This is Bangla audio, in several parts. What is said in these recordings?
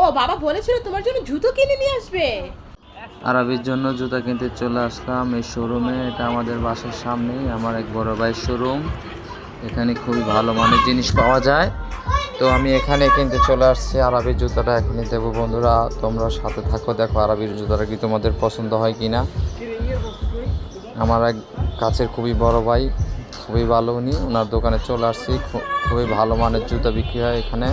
ও, বাবা বলেছিল তোমার জন্য জুতো কিনে নিয়ে আসবে। আরবির জন্য জুতা কিনতে চলে আসলাম এই শোরুমে এটা আমাদের বাসার সামনেই, আমার এক বড় ভাইয়ের শোরুম এখানে খুবই ভালো মানের জিনিস পাওয়া যায়। তো আমি এখানে কিনতে চলে আসছি, আরবির জুতাটা এখানে দেবো বন্ধুরা। তোমরা সাথে থাকো, দেখো আরবির জুতাটা কি তোমাদের পছন্দ হয় কি না আমার এক কাছের খুবই বড় ভাই খুবই ভালো উনি। ওনার দোকানে চলে আসছি খুবই ভালো মানের জুতা বিক্রি হয় এখানে।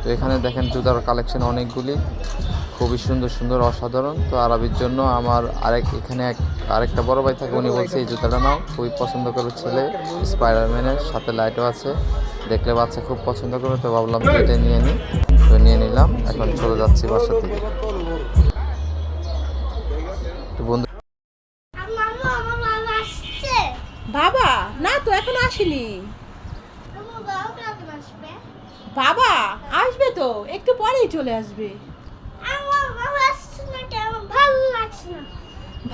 তো এখানে দেখেন জুতার কালেকশন অনেকগুলি, খুবই সুন্দর সুন্দর, অসাধারণ। তো আরবির জন্য আমার আরেক, এখানে এক, আরেকটা বড় ভাই থাকে, উনি বলছে, এই জুতাটা নাও। খুবই পছন্দ করে ছেলে স্পাইডারম্যানের সাথে লাইটও আছে। দেখলে বাচ্চা খুব পছন্দ করে তো ভাবলাম এটা নিয়ে নিই তো নিয়ে নিলাম, এখন চলে যাচ্ছি বাসা থেকে। তো বন্ধু আর মামা আমার বাবা আসছে বাবা না তো এখন আসেনি। বাবা আসবে। তো একটু পরেই চলে আসবে।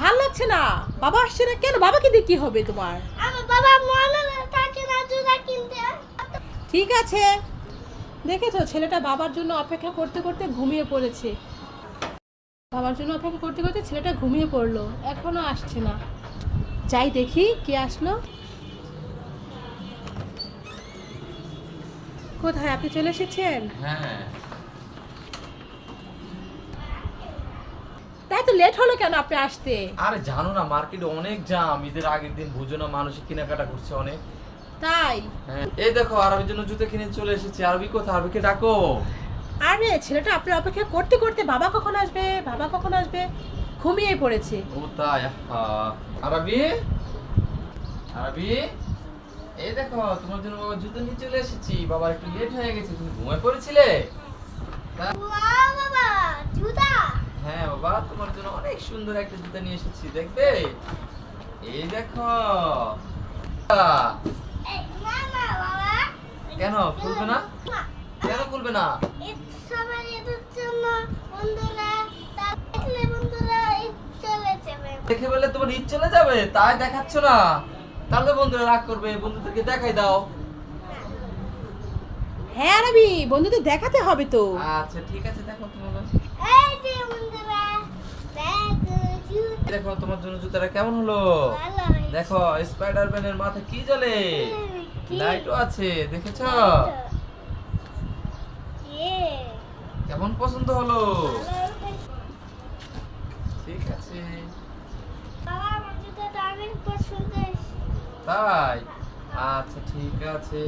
ভালো লাগছে না। বাবা আসছে না কেন? বাবাকে দিয়ে কি হবে তোমার? বাবা কিনতে। ঠিক আছে। দেখেছ ছেলেটা বাবার জন্য অপেক্ষা করতে করতে ঘুমিয়ে পড়েছে। বাবার জন্য অপেক্ষা করতে করতে ছেলেটা ঘুমিয়ে পড়ল এখনও আসছে না। যাই দেখি কে আসলো। কোথায়? আপনি চলে এসেছেন? হ্যাঁ তাই তো লেট হলো কেন আপনি আসতে? আরে জানো না মার্কেটে অনেক জাম ঈদের আগের দিন বুঝো না মানুষ কেনাকাটা করছে অনেক। তাই? হ্যাঁ। এই দেখো আরবির জন্য জুতো কিনে চলে এসেছি। আরবি কোথায়? আরবিকে ডাকো। আরে ছেলেটা আপনার অপেক্ষা করতে করতে বাবা কখন আসবে? বাবা কখন আসবে? ঘুমিয়ে পড়েছে। ও তাই আহা। আরবি? আরবি? এই দেখো তোমার জন্য বাবা জুতো নিয়ে চলে এসেছি। বাবা একটু লেট হয়ে গেছে তুমি ঘুমায় পড়েছিলে? বাবা জুতা। হ্যাঁ বাবা তোমার জন্য অনেক সুন্দর একটা জুতো নিয়ে এসেছি দেখবে? এই দেখো। কেন খুলবে না? না কেন খুলবে না ঈদ সবার ঈদের জন্য বন্ধুরা তা দেখলে বন্ধুরা ঈদ চলে যাবে দেখে বলে তোমার ঈদ চলে যাবে তাই দেখাচ্ছ না। তাহলে বন্ধুরা রাগ করবে বন্ধুদেরকে দেখাই দাও। হ্যাঁ রবি বন্ধুদের দেখাতে হবে তো। আচ্ছা ঠিক আছে দেখো তোমার। এই যে বন্ধুরা দেখো তোমার জন্য জুতাটা কেমন হলো? দেখো স্পাইডারম্যানের মাথায় কি জ্বলে? কি? লাইটও আছে দেখেছ? ইয়ে কেমন পছন্দ হলো ভালো ঠিক আছে বাবা আমার জুতাটা অনেক পছন্দ হয়েছে তাই? আচ্ছা ঠিক আছে।